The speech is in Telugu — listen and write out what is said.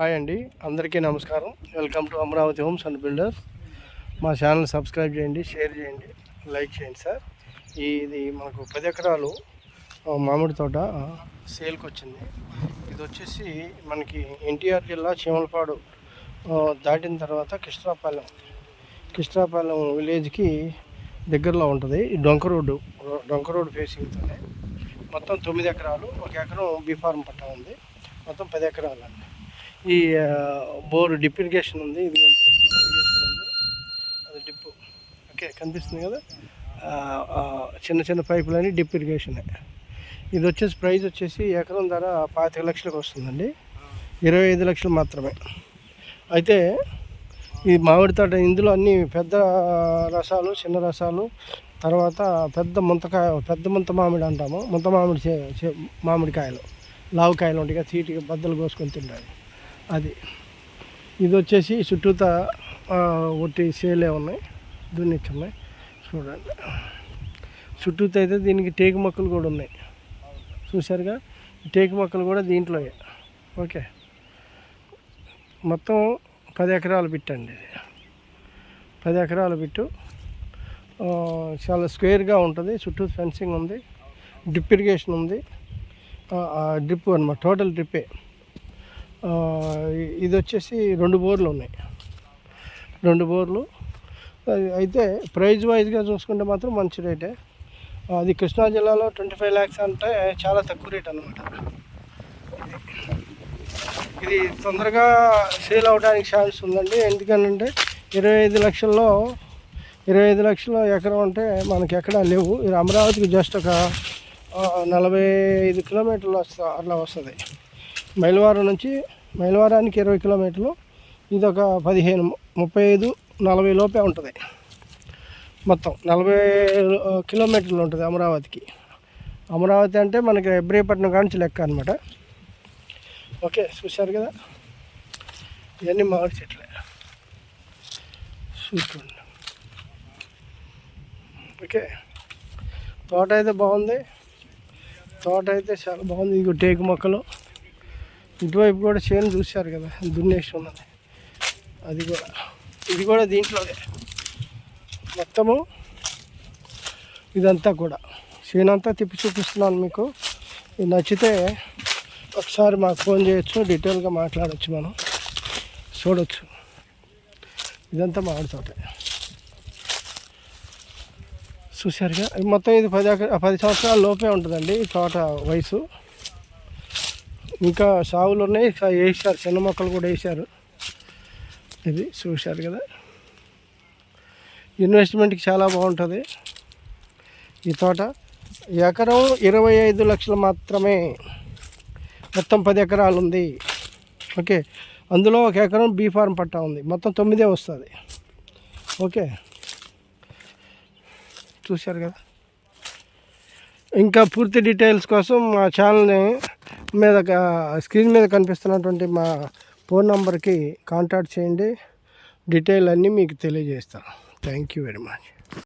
హాయ్ అండి. అందరికీ నమస్కారం. Welcome to Amaravati homes and builders. మా ఛానల్ సబ్స్క్రైబ్ చేయండి షేర్ చేయండి లైక్ చేయండి సార్. ఇది మనకు పది ఎకరాలు మామిడి తోట సేల్కి వచ్చింది. ఇది వచ్చేసి మనకి ఎన్టీఆర్ జిల్లా చీమలపాడు దాటిన తర్వాత కృష్ణాపాలెం. కృష్ణాపాలెం విలేజ్కి దగ్గరలో ఉంటుంది. ఈ డొంక రోడ్డు డొంక రోడ్డు ఫేసింగ్తోనే మొత్తం తొమ్మిది ఎకరాలు ఒక ఎకరం బీఫార్మ్ పట్టా ఉంది. మొత్తం పది ఎకరాలు అండి ఈ బోర్ డిప్ ఇరిగేషన్ ఉంది. ఇది ఇరిగేషన్ ఉంది. అది డిప్. ఓకే కనిపిస్తుంది కదా? చిన్న చిన్న పైపులని డిప్ ఇరిగేషన్ ఇది వచ్చేసి ప్రైస్ వచ్చేసి ఎకరం ధర పాతిక లక్షలకు వస్తుందండి. ఇరవై ఐదు లక్షలు మాత్రమే. అయితే ఈ మామిడి తోట ఇందులో అన్ని పెద్ద రసాలు చిన్న రసాలు తర్వాత పెద్ద ముంతకాయ పెద్ద ముంత మామిడి అంటాము. ముంత మామిడి చే- మామిడికాయలు. లావుకాయలు ఉంటాయి కదా తీటికి బద్దలు కోసుకొని తింటాయి. అది. ఇది వచ్చేసి చుట్టూత ఒట్టి సేలే ఉన్నాయి. దున్నిచ్చి ఉన్నాయి చూడండి. చుట్టూత అయితే దీనికి టేకు మొక్కలు కూడా ఉన్నాయి. చూశారుగా? టేకు మొక్కలు కూడా దీంట్లో ఓకే. మొత్తం పది ఎకరాలు పెట్టండి ఇది. పది ఎకరాలు పెట్టు. చాలా స్క్వేర్గా ఉంటుంది. చుట్టూ ఫెన్సింగ్ ఉంది. డ్రిప్ ఇరిగేషన్ ఉంది. డ్రిప్ అనమాట టోటల్ డ్రిప్పే. ఇది వచ్చేసి రెండు బోర్లు ఉన్నాయి. రెండు బోర్లు. అది- అయితే ప్రైజ్ వైజ్గా చూసుకుంటే మాత్రం మంచి రేటే. అది కృష్ణా జిల్లాలో ట్వంటీ ఫైవ్ ల్యాక్స్ అంటే చాలా తక్కువ రేట్ అనమాట ఇది తొందరగా సేల్ అవడానికి ఛాన్స్ ఉందండి. ఎందుకనంటే ఇరవై ఐదు లక్షల్లో ఇరవై ఐదు లక్షల ఎకరం అంటే మనకి ఎక్కడా లేవు. ఇది అమరావతికి జస్ట్ ఒక నలభై ఐదు కిలోమీటర్లు వస్తా అట్లా వస్తుంది. మైలవారం నుంచి మైలవారానికి ఇరవై కిలోమీటర్లు. ఇది ఒక పదిహేను ముప్పై ఐదు నలభై లోపే ఉంటుంది. మొత్తం నలభై కిలోమీటర్లు ఉంటుంది అమరావతికి. అమరావతి అంటే మనకి ఇబ్రహీపట్నం కానించి లెక్క అనమాట ఓకే చూశారు కదా? ఇవన్నీ మామిడి చెట్లే. చూసుకోండి. ఓకే తోట అయితే బాగుంది. తోట అయితే చాలా బాగుంది. ఇంకో టేకు మొక్కలు. ఇటువైపు కూడా చేను చూశారు కదా దున్నేసి ఉన్నది. అది కూడా ఇది కూడా దీంట్లోనే. మొత్తము ఇదంతా కూడా. చేను అంతా తిప్పి చూపిస్తున్నాను మీకు. ఇది నచ్చితే ఒకసారి మాకు ఫోన్ చేయొచ్చు డీటెయిల్గా మాట్లాడవచ్చు మనం. చూడొచ్చు. ఇదంతా మామిడి తోట. చూశారుగా? మొత్తం ఇది పది ఎకరా- పది సంవత్సరాల లోపే ఉంటుందండి తోట వయసు. ఇంకా సాగులు ఉన్నాయి ఇంకా వేసారు చిన్న మొక్కలు కూడా వేసారు ఇది చూశారు కదా. ఇన్వెస్ట్మెంట్కి చాలా బాగుంటుంది. ఈ తోట ఎకరం ఇరవై ఐదు లక్షలు మాత్రమే. మొత్తం పది ఎకరాలు ఉంది. ఓకే. అందులో ఒక ఎకరం బీ ఫార్మ్ పట్టా ఉంది. మొత్తం తొమ్మిదే వస్తుంది. ఓకే. చూశారు కదా. ఇంకా పూర్తి డీటెయిల్స్ కోసం మా ఛానల్ని మీద స్క్రీన్ మీద కనిపిస్తున్నటువంటి మా ఫోన్ నెంబర్కి కాంటాక్ట్ చేయండి. డీటెయిల్ అన్నీ మీకు తెలియజేస్తాను. Thank you very much.